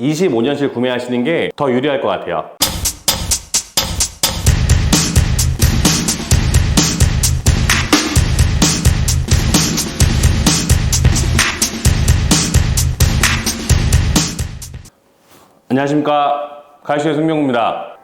25년식 구매하시는 게 더 유리할 것 같아요. 안녕하십니까. 가이시의 승명입니다.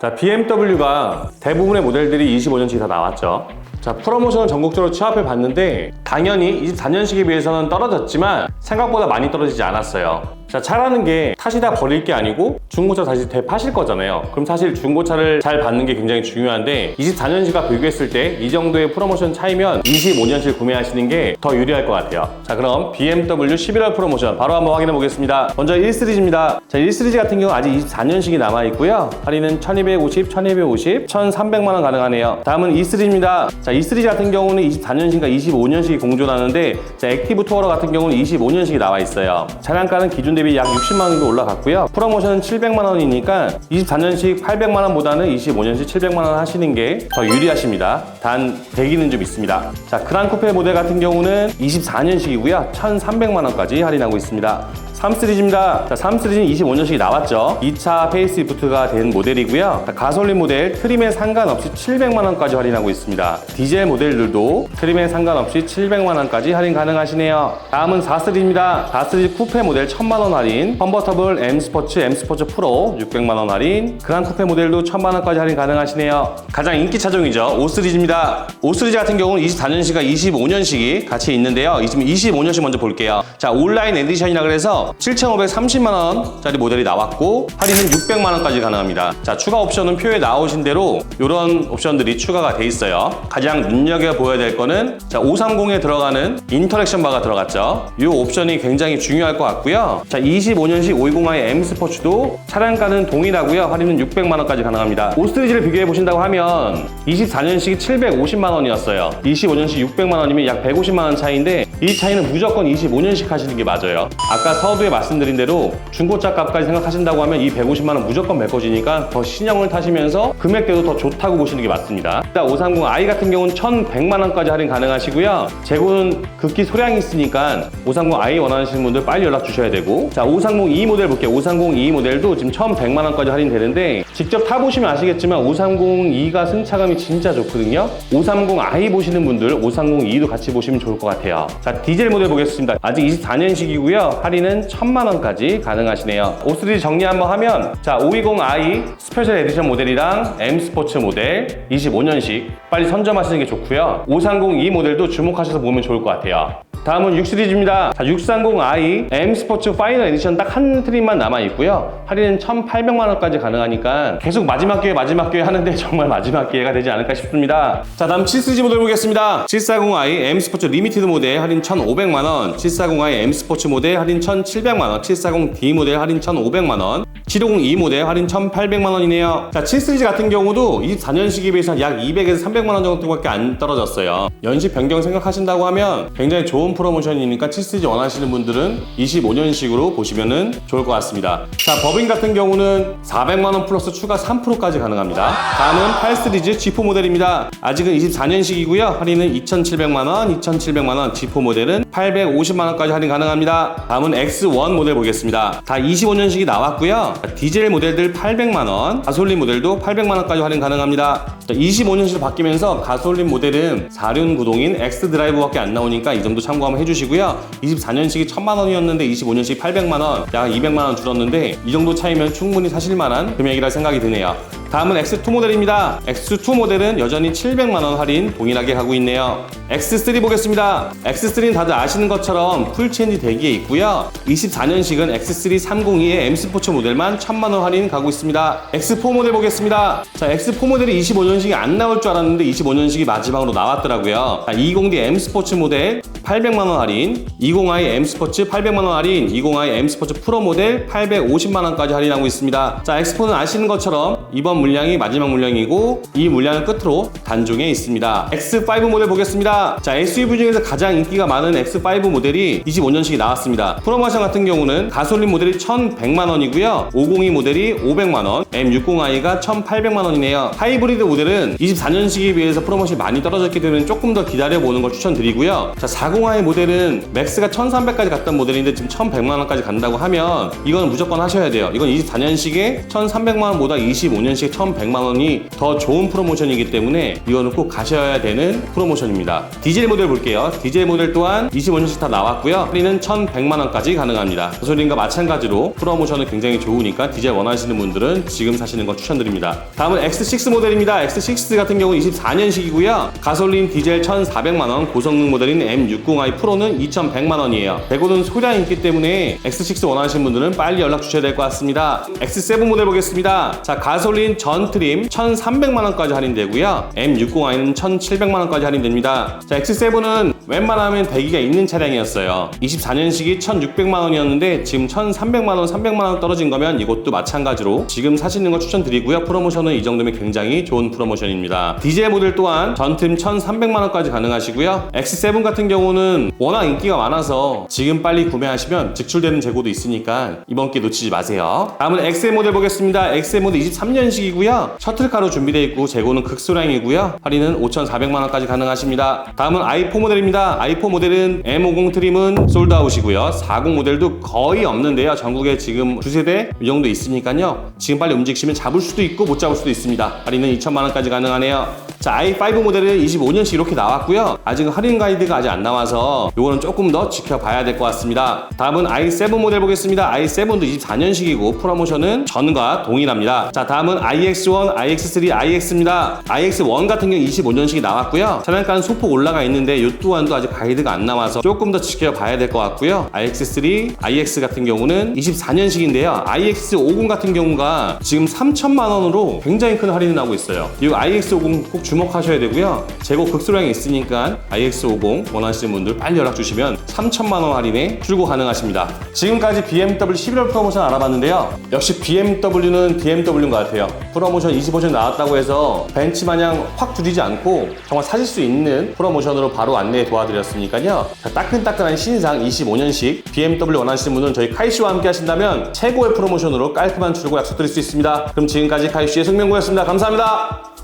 자, BMW가 대부분의 모델들이 25년식이 다 나왔죠. 자, 프로모션을 전국적으로 취합해 봤는데 당연히 24년식에 비해서는 떨어졌지만 생각보다 많이 떨어지지 않았어요. 자, 차라는 게 타시다 버릴 게 아니고 중고차 다시 되파실 거잖아요. 그럼 사실 중고차를 잘 받는 게 굉장히 중요한데 24년식과 비교했을 때 이 정도의 프로모션 차이면 25년식 구매하시는 게 더 유리할 것 같아요. 자, 그럼 BMW 11월 프로모션 바로 한번 확인해 보겠습니다. 먼저 1 시리즈입니다. 자, 1 시리즈 같은 경우 아직 24년식이 남아 있고요. 할인은 1250, 1250, 1300만 원 가능하네요. 다음은 2 시리즈입니다. 자, 2 시리즈 같은 경우는 24년식과 25년식이 공존하는데 자, 액티브 투어러 같은 경우는 25년식이 나와 있어요. 차량가는 기준 대비 약 60만 원 정도 올라갔고요. 프로모션은 700만 원이니까 24년식 800만 원보다는 25년식 700만 원 하시는 게 더 유리하십니다. 단 대기는 좀 있습니다. 자, 그란 쿠페 모델 같은 경우는 24년식이고요. 1,300만 원까지 할인하고 있습니다. 3시리즈입니다. 자, 3시리즈는 25년식이 나왔죠. 2차 페이스리프트가 된 모델이고요. 자, 가솔린 모델 트림에 상관없이 700만 원까지 할인하고 있습니다. 디젤 모델들도 트림에 상관없이 700만 원까지 할인 가능하시네요. 다음은 4시리즈입니다. 4시리즈 쿠페 모델 1000만 원 할인, 컨버터블 M 스포츠, M 스포츠 프로 600만 원 할인, 그란 쿠페 모델도 1000만 원까지 할인 가능하시네요. 가장 인기 차종이죠. 5시리즈입니다. 5시리즈 같은 경우는 24년식과 25년식이 같이 있는데요. 지금 25년식 먼저 볼게요. 자, 온라인 에디션이라 그래서 7,530만 원짜리 모델이 나왔고 할인은 600만 원까지 가능합니다. 자, 추가 옵션은 표에 나오신 대로 이런 옵션들이 추가가 돼 있어요. 가장 눈여겨 보여야 될 거는 자, 530에 들어가는 인터랙션 바가 들어갔죠. 이 옵션이 굉장히 중요할 것 같고요. 자, 25년식 520i M 스포츠도 차량가는 동일하고요. 할인은 600만 원까지 가능합니다. 5시리즈를 비교해 보신다고 하면 24년식이 750만 원이었어요. 25년식 600만 원이면 약 150만 원 차이인데 이 차이는 무조건 25년식 하시는 게 맞아요. 아까 서두에 말씀드린 대로 중고차 값까지 생각하신다고 하면 이 150만 원 무조건 메꿔지니까 더 신형을 타시면서 금액대도 더 좋다고 보시는 게 맞습니다. 일단 530i 같은 경우는 1,100만 원까지 할인 가능하시고요. 재고는 극히 소량이 있으니까 530i 원하시는 분들 빨리 연락 주셔야 되고 자 530e 모델 볼게요. 530e 모델도 지금 1,100만 원까지 할인 되는데 직접 타보시면 아시겠지만 530e가 승차감이 진짜 좋거든요. 530i 보시는 분들 530e도 같이 보시면 좋을 것 같아요. 자 디젤 모델 보겠습니다. 아직 24년식이고요. 할인은 1,000만 원까지 가능하시네요. 5시리즈 정리 한번 하면 자 520i 스페셜 에디션 모델이랑 M 스포츠 모델 25년식 빨리 선점하시는 게 좋고요. 530e 모델도 주목하셔서 보면 좋을 것 같아요. 다음은 6시리즈입니다. 자, 630i M 스포츠 파이널 에디션 딱 한 트림만 남아 있고요. 할인은 1,800만 원까지 가능하니까 계속 마지막 기회 마지막 기회 하는데 정말 마지막 기회가 되지 않을까 싶습니다. 자, 다음 7시리즈 모델 보겠습니다. 740i M 스포츠 리미티드 모델 할인 1,500만 원, 740i M 스포츠 모델 할인 1,700만 원, 740D 모델 할인 1,500만 원, 750E 모델 할인 1,800만 원이네요. 자, 7 시리즈 같은 경우도 24년식에 비해서 약 200에서 300만 원 정도밖에 안 떨어졌어요. 연식 변경 생각하신다고 하면 굉장히 좋은 프로모션이니까 7 시리즈 원하시는 분들은 25년식으로 보시면 좋을 것 같습니다. 자, 법인 같은 경우는 400만 원 플러스 추가 3%까지 가능합니다. 다음은 8 시리즈 G4 모델입니다. 아직은 24년식이고요. 할인은 2,700만 원, 2,700만 원, G4 모델은 850만 원까지 할인 가능합니다. 다음은 X1 모델 보겠습니다. 다 25년식이 나왔고요. 디젤 모델들 800만 원, 가솔린 모델도 800만 원까지 할인 가능합니다. 25년식으로 바뀌면서 가솔린 모델은 4륜 구동인 X 드라이브밖에 안 나오니까 이 점도 참고 한번 해주시고요. 24년식이 1000만 원이었는데 25년식 800만 원, 약 200만 원 줄었는데 이 정도 차이면 충분히 사실 만한 금액이라 생각이 드네요. 다음은 X2 모델입니다. X2 모델은 여전히 700만 원 할인 동일하게 하고 있네요. X3 보겠습니다. X3는 다들 아시는 것처럼 풀체인지 대기에 있고요. 24년식은 X3 302의 M 스포츠 모델만 1000만 원 할인 가고 있습니다. X4 모델 보겠습니다. 자, X4 모델이 25년식이 안 나올 줄 알았는데 25년식이 마지막으로 나왔더라고요. 자, 220D M 스포츠 모델 800만 원 할인, 20i M 스포츠 800만 원 할인, 20i M 스포츠 프로 모델 850만 원까지 할인하고 있습니다. 자, 엑스포는 아시는 것처럼 이번 물량이 마지막 물량이고 이 물량은 끝으로 단종에 있습니다. X5 모델 보겠습니다. 자, SUV 중에서 가장 인기가 많은 X5 모델이 25년식이 나왔습니다. 프로모션 같은 경우는 가솔린 모델이 1,100만 원이고요. 502 모델이 500만 원, M60i가 1,800만 원이네요. 하이브리드 모델은 24년식에 비해서 프로모션이 많이 떨어졌기 때문에 조금 더 기다려 보는 걸 추천드리고요. 자, 40i 모델은 맥스가 1,300까지 갔던 모델인데 지금 1,100만 원까지 간다고 하면 이건 무조건 하셔야 돼요. 이건 24년식에 1,300만 원보다 25년식 에 1,100만 원이 더 좋은 프로모션이기 때문에 이거는 꼭 가셔야 되는 프로모션입니다. 디젤 모델 볼게요. 디젤 모델 또한 25년식 다 나왔고요. 할인은 1,100만 원까지 가능합니다. 가솔린과 마찬가지로 프로모션은 굉장히 좋으니까 디젤 원하시는 분들은 지금 사시는 거 추천드립니다. 다음은 X6 모델입니다. X6 같은 경우는 24년식이고요. 가솔린 디젤 1,400만 원, 고성능 모델인 M60i 프로는 2,100만 원이에요. 대고는 소량이 있기 때문에 X6 원하시는 분들은 빨리 연락 주셔야 될 것 같습니다. X7 모델 보겠습니다. 자, 가솔린 전 트림 1,300만 원까지 할인되고요. M60i는 1,700만 원까지 할인됩니다. 자, X7은 웬만하면 대기가 있는 차량이었어요. 24년식이 1,600만 원이었는데 지금 1,300만 원, 300만 원 떨어진 거면 이것도 마찬가지로 지금 사시는 거 추천드리고요. 프로모션은 이 정도면 굉장히 좋은 프로모션입니다. 디젤 모델 또한 전팀 1,300만 원까지 가능하시고요. X7 같은 경우는 워낙 인기가 많아서 지금 빨리 구매하시면 직출되는 재고도 있으니까 이번 기회 놓치지 마세요. 다음은 XM 모델 보겠습니다. XM 모델 23년식이 고요. 셔틀카로 준비되어 있고 재고는 극소량이고요. 할인은 5,400만 원까지 가능하십니다. 다음은 i4 모델입니다. i4 모델은 M50 트림은 솔드아웃이고요. 40 모델도 거의 없는데요. 전국에 지금 두 세 대 이 정도 있으니까요. 지금 빨리 움직이시면 잡을 수도 있고 못 잡을 수도 있습니다. 할인은 2천만 원까지 가능하네요. 자, i5 모델은 25년식 이렇게 나왔고요. 아직은 할인 가이드가 아직 안 나와서 이거는 조금 더 지켜봐야 될 것 같습니다. 다음은 i7 모델 보겠습니다. i7도 24년식이고 프로모션은 전과 동일합니다. 자, 다음은 iX1, iX3, iX입니다. iX1 같은 경우 25년식이 나왔고요. 차량가는 소폭 올라가 있는데 이 또한도 아직 가이드가 안 나와서 조금 더 지켜봐야 될 것 같고요. iX3, iX 같은 경우는 24년식인데요. iX50 같은 경우가 지금 3천만 원으로 굉장히 큰 할인을 하고 있어요. 이 iX50 꼭 주목하셔야 되고요. 재고 극소량이 있으니까 iX50 원하시는 분들 빨리 연락 주시면 3천만 원 할인에 출고 가능하십니다. 지금까지 BMW 11월 프로모션 알아봤는데요. 역시 BMW는 BMW인 것 같아요. 프로모션 25년 나왔다고 해서 벤치 마냥 확 줄이지 않고 정말 사실 수 있는 프로모션으로 바로 안내 도와드렸으니까요. 자, 따끈따끈한 신상 25년식 BMW 원하시는 분은 저희 카이씨와 함께 하신다면 최고의 프로모션으로 깔끔한 출고 약속드릴 수 있습니다. 그럼 지금까지 카이씨의 승명구였습니다. 감사합니다.